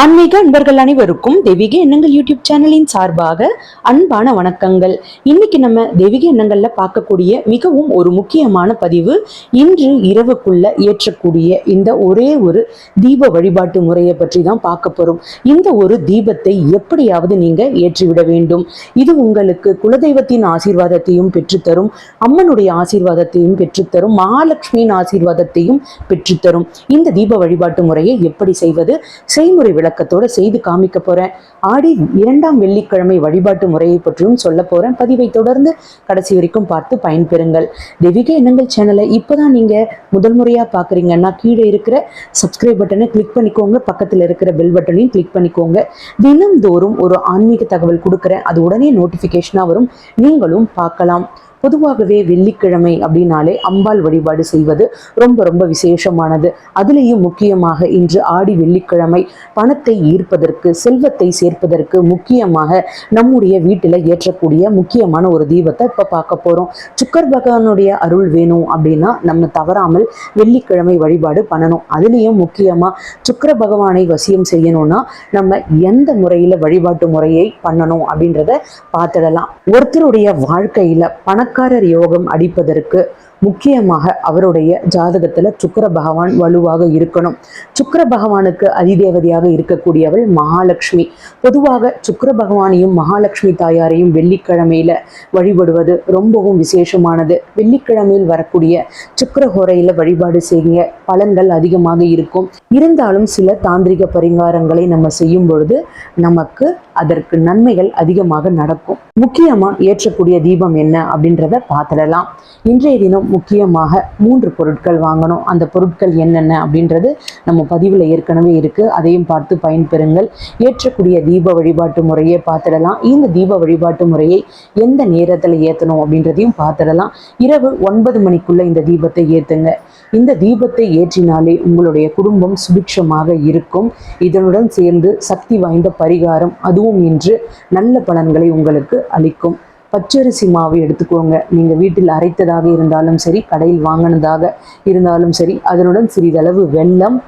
ஆன்மீக அன்பர்கள் அனைவருக்கும் தெய்வீக எண்ணங்கள் யூடியூப் சேனலின் சார்பாக அன்பான வணக்கங்கள். இன்னைக்கு நம்ம தெய்வீக எண்ணங்கள்ல பார்க்கக்கூடிய மிகவும் ஒரு முக்கியமான பதிவு இன்று இரவுக்குள்ள ஏற்றக்கூடிய இந்த ஒரே ஒரு தீப வழிபாட்டு முறையை பற்றி தான் பார்க்க போறோம். இந்த ஒரு தீபத்தை எப்படியாவது நீங்க ஏற்றிவிட வேண்டும். இது உங்களுக்கு குலதெய்வத்தின் ஆசீர்வாதத்தையும் பெற்றுத்தரும் அம்மனுடைய ஆசீர்வாதத்தையும் பெற்றுத்தரும் மகாலட்சுமியின் ஆசீர்வாதத்தையும் பெற்றுத்தரும். இந்த தீப வழிபாட்டு முறையை எப்படி செய்வது? செய்முறை விளக்கத்தோட செய்து காமிக்க போறேன். ஆடி இரண்டாம் வெள்ளிக்கிழமை வழிபாட்டு முறையை பற்றியும் சொல்ல போறேன். பதிவை தொடர்ந்து கடைசி வரைக்கும் பார்த்து பயன்பெறுங்கள். தெய்வீக எண்ணங்கள் சேனலை இப்போதான் நீங்க முதல் முறையா பாக்குறீங்கன்னா கீழே இருக்கிற சப்ஸ்கிரைப் பட்டனை கிளிக் பண்ணிக்கோங்க. பக்கத்துல இருக்கிற பெல் பட்டனையும் கிளிக் பண்ணிக்கோங்க. தினம்தோறும் ஒரு ஆன்மீக தகவல் கொடுக்குறேன். அது உடனே நோட்டிஃபிகேஷனாக வரும். நீங்களும் பார்க்கலாம். பொதுவாகவே வெள்ளிக்கிழமை அப்படின்னாலே அம்பாள் வழிபாடு செய்வது ரொம்ப ரொம்ப விசேஷமானது. அதுலேயும் முக்கியமாக இன்று ஆடி வெள்ளிக்கிழமை பணத்தை ஈர்ப்பதற்கு செல்வத்தை சேர்ப்பதற்கு முக்கியமாக நம்முடைய வீட்டில் ஏற்றக்கூடிய முக்கியமான ஒரு தீபத்தை இப்போ பார்க்க போகிறோம் சுக்கர் பகவானுடைய அருள் வேணும் அப்படின்னா நம்ம தவறாமல் வெள்ளிக்கிழமை வழிபாடு பண்ணணும். அதுலேயும் முக்கியமாக சுக்கர பகவானை வசியம் செய்யணும்னா நம்ம எந்த முறையில் வழிபாட்டு முறையை பண்ணணும் அப்படின்றத பார்த்துடலாம். ஒருத்தருடைய வாழ்க்கையில் பணக்காரர் யோகம் அடிப்பதற்கு முக்கியமாக அவருடைய ஜாதகத்துல சுக்கிர பகவான் வலுவாக இருக்கணும். சுக்கிர பகவானுக்கு அதிதேவதையாக இருக்கக்கூடியவள் மகாலட்சுமி. பொதுவாக சுக்கிர பகவானையும் மகாலட்சுமி தாயாரையும் வெள்ளிக்கிழமையில வழிபடுவது ரொம்பவும் விசேஷமானது. வெள்ளிக்கிழமையில் வரக்கூடிய சுக்கர ஹோரையில வழிபாடு செய்யுங்க பலன்கள் அதிகமாக இருக்கும். இருந்தாலும் சில தாந்திரிக பரிகாரங்களை நம்ம செய்யும் பொழுது நமக்கு அதற்கு நன்மைகள் அதிகமாக நடக்கும். முக்கியமா ஏற்றக்கூடிய தீபம் என்ன அப்படின்றத பார்த்துடலாம். இன்றைய தினம் முக்கியமாக மூன்று பொருட்கள் வாங்கணும். அந்த பொருட்கள் என்னென்ன அப்படின்றது நம்ம பதிவில் ஏற்கனவே இருக்குது அதையும் பார்த்து பயன்பெறுங்கள். ஏற்றக்கூடிய தீப வழிபாட்டு முறையை பார்த்துடலாம். இந்த தீப வழிபாட்டு முறையை எந்த நேரத்தில் ஏற்றணும் அப்படின்றதையும் பார்த்துடலாம். இரவு ஒன்பது மணிக்குள்ள இந்த தீபத்தை ஏற்றுங்க இந்த தீபத்தை ஏற்றினாலே உங்களுடைய குடும்பம் சுபிக்ஷமாக இருக்கும். இதனுடன் சேர்ந்து சக்தி வாய்ந்த பரிகாரம் அதுவும் இன்று நல்ல பலன்களை உங்களுக்கு அளிக்கும். பச்சரிசி மாவு எடுத்துக்கோங்க. நீங்கள் வீட்டில் அரைத்ததாக இருந்தாலும் சரி கடையில் வாங்கினதாக இருந்தாலும் சரி அதனுடன் சிறிதளவு வெல்லம்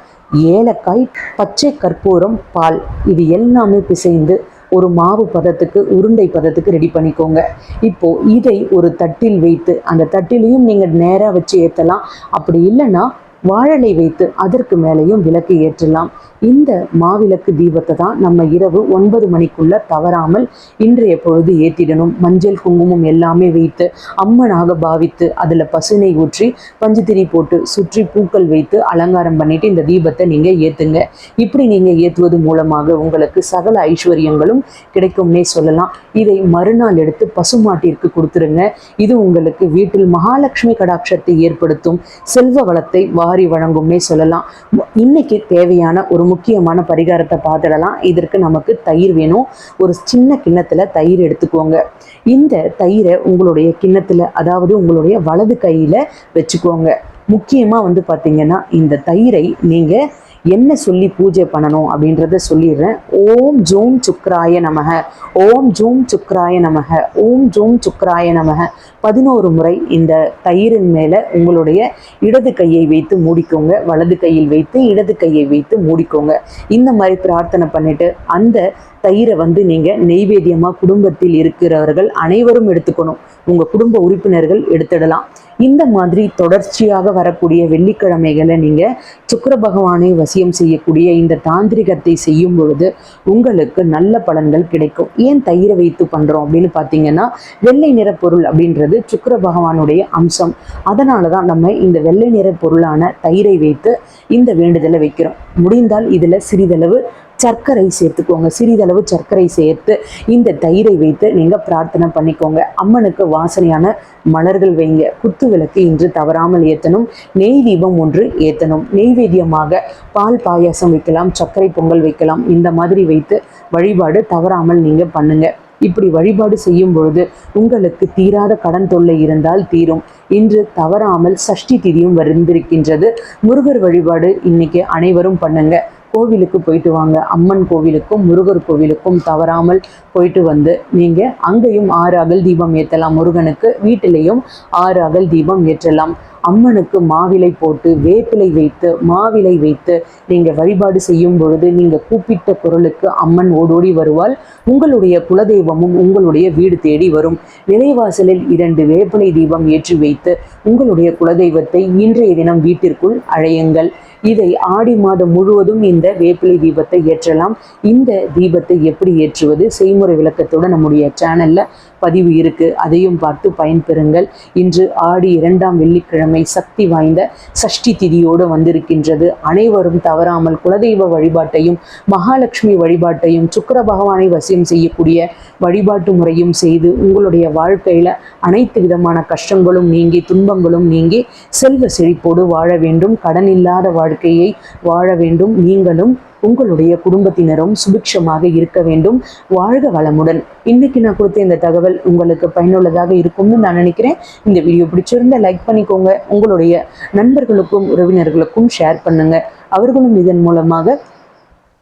ஏலக்காய் பச்சை கற்பூரம் பால் இது எல்லாமே பிசைந்து ஒரு மாவு பதத்துக்கு உருண்டை பதத்துக்கு ரெடி பண்ணிக்கோங்க. இப்போ இதை ஒரு தட்டில் வைத்து அந்த தட்டிலையும் நீங்கள் நேராக வச்சு ஏற்றலாம் அப்படி இல்லைன்னா வாழலை வைத்து அதற்கு மேலேயும் விளக்கு ஏற்றலாம். இந்த மாவிளக்கு தீபத்தை தான் நம்ம இரவு ஒன்பது மணிக்குள்ள தவறாமல் இன்றைய பொழுது ஏற்றிடணும் மஞ்சள் குங்குமம் எல்லாமே வைத்து அம்மனாக பாவித்து அதில் பசுனை ஊற்றி பஞ்சுத்திரி போட்டு சுற்றி பூக்கள் வைத்து அலங்காரம் பண்ணிட்டு இந்த தீபத்தை நீங்கள் ஏற்றுங்க இப்படி நீங்கள் ஏற்றுவது மூலமாக உங்களுக்கு சகல ஐஸ்வர்யங்களும் கிடைக்கும்னே சொல்லலாம். இதை மறுநாள் எடுத்து பசுமாட்டிற்கு கொடுத்துருங்க. இது உங்களுக்கு வீட்டில் மகாலட்சுமி கடாட்சத்தை ஏற்படுத்தும் செல்வ வளத்தை வாரி வழங்கும்னே சொல்லலாம். இன்னைக்கு தேவையான ஒரு முக்கியமான பரிகாரத்தை பார்த்துடலாம். இதற்கு நமக்கு தயிர் வேணும். ஒரு சின்ன கிண்ணத்துல தயிர் எடுத்துக்கோங்க. இந்த தயிரை உங்களுடைய கிண்ணத்துல அதாவது உங்களுடைய வலது கையில வச்சுக்கோங்க. முக்கியமா வந்து பார்த்தீங்கன்னா இந்த தயிரை நீங்க என்ன சொல்லி பூஜை பண்ணணும் அப்படின்றத சொல்லிடுறேன். ஓம் ஜூம் சுக்ராய நமக. ஓம் ஜூம் சுக்ராய நமக. ஓம் ஜூம் சுக்ராய நமக. பதினோரு முறை இந்த தயிரின் மேலே உங்களுடைய இடது கையை வைத்து மூடிக்கோங்க. வலது கையில் வைத்து இடது கையை வைத்து மூடிக்கோங்க. இந்த மாதிரி பிரார்த்தனை பண்ணிட்டு அந்த தயிரை வந்து நீங்கள் நெய்வேத்தியமாக குடும்பத்தில் இருக்கிறவர்கள் அனைவரும் எடுத்துக்கணும். உங்கள் குடும்ப உறுப்பினர்கள் எடுத்துடலாம். இந்த மாதிரி தொடர்ச்சியாக வரக்கூடிய வெள்ளிக்கிழமைகளை நீங்கள் சுக்கர பகவானை வசியம் செய்யக்கூடிய இந்த தாந்திரிகத்தை செய்யும் பொழுது உங்களுக்கு நல்ல பலன்கள் கிடைக்கும். ஏன் தயிரை வைத்து பண்ணுறோம் அப்படின்னு பார்த்தீங்கன்னா வெள்ளை நிற பொருள் அப்படின்றது சுக்கர பகவானுடைய அம்சம். அதனால தான் நம்ம இந்த வெள்ளை நிற பொருளான தயிரை வைத்து இந்த வேண்டுதலை வைக்கிறோம். முடிந்தால் இதில் சிறிதளவு சர்க்கரை சேர்த்துக்கோங்க. சிறிதளவு சர்க்கரை சேர்த்து இந்த தயிரை வைத்து நீங்கள் பிரார்த்தனை பண்ணிக்கோங்க. அம்மனுக்கு வாசனையான மலர்கள் வைங்க. குத்து விளக்கு இன்று தவறாமல் ஏற்றணும் நெய் தீபம் ஒன்று ஏற்றணும் நெய்வேத்தியமாக பால் பாயாசம் வைக்கலாம் சர்க்கரை பொங்கல் வைக்கலாம். இந்த மாதிரி வைத்து வழிபாடு தவறாமல் நீங்கள் பண்ணுங்க. இப்படி வழிபாடு செய்யும் பொழுது உங்களுக்கு தீராத கடன் தொல்லை இருந்தால் தீரும். இன்று தவறாமல் சஷ்டி திதியும் வருந்திருக்கின்றது முருகர் வழிபாடு இன்னைக்கு அனைவரும் பண்ணுங்க. கோவிலுக்கு போயிட்டு வாங்க. அம்மன் கோவிலுக்கும் முருகர் கோவிலுக்கும் தவறாமல் போயிட்டு வந்து நீங்கள் அங்கேயும் ஆறு அகல் தீபம் ஏற்றலாம். முருகனுக்கு வீட்டிலையும் ஆறு அகல் தீபம் ஏற்றலாம். அம்மனுக்கு மாவிலை போட்டு வேப்பிலை வைத்து மாவிலை வைத்து நீங்கள் வழிபாடு செய்யும் பொழுது நீங்கள் கூப்பிட்ட குரலுக்கு அம்மன் ஓடோடி வருவாள். உங்களுடைய குலதெய்வமும் உங்களுடைய வீடு தேடி வரும். நிலைவாசலில் இரண்டு வேப்பிலை தீபம் ஏற்றி வைத்து உங்களுடைய குலதெய்வத்தை இன்றைய தினம் வீட்டிற்குள் அழையுங்கள். இதை ஆடி மாதம் முழுவதும் இந்த வேப்பிலை தீபத்தை ஏற்றலாம். இந்த தீபத்தை எப்படி ஏற்றுவது? செய்முறை விளக்கத்துடன் நம்முடைய சேனல்ல பதிவு இருக்கு. அதையும் பார்த்து பயன்பெறுங்கள். இன்று ஆடி இரண்டாம் வெள்ளிக்கிழமை சக்தி வாய்ந்த சஷ்டி திதியோடு வந்திருக்கின்றது. அனைவரும் தவறாமல் குலதெய்வ வழிபாட்டையும் மகாலட்சுமி வழிபாட்டையும் சுக்கர பகவானை வசியம் செய்யக்கூடிய வழிபாட்டு முறையும் செய்து உங்களுடைய வாழ்க்கையில அனைத்து விதமான கஷ்டங்களும் நீங்கி துன்பங்களும் நீங்கி செல்வ செழிப்போடு வாழ வேண்டும். கடன் இல்லாத வாழ்க்கையை வாழ வேண்டும். நீங்களும் உங்களுடைய குடும்பத்தினரும் சுபிக்ஷமாக இருக்க வேண்டும். வாழ்க வளமுடன். இன்னைக்கு நான் கொடுத்த இந்த தகவல் உங்களுக்கு பயனுள்ளதாக இருக்கும்னு நான் நினைக்கிறேன். இந்த வீடியோ பிடிச்சிருந்தா லைக் பண்ணிக்கோங்க. உங்களுடைய நண்பர்களுக்கும் உறவினர்களுக்கும் ஷேர் பண்ணுங்க. அவர்களும் இதன் மூலமாக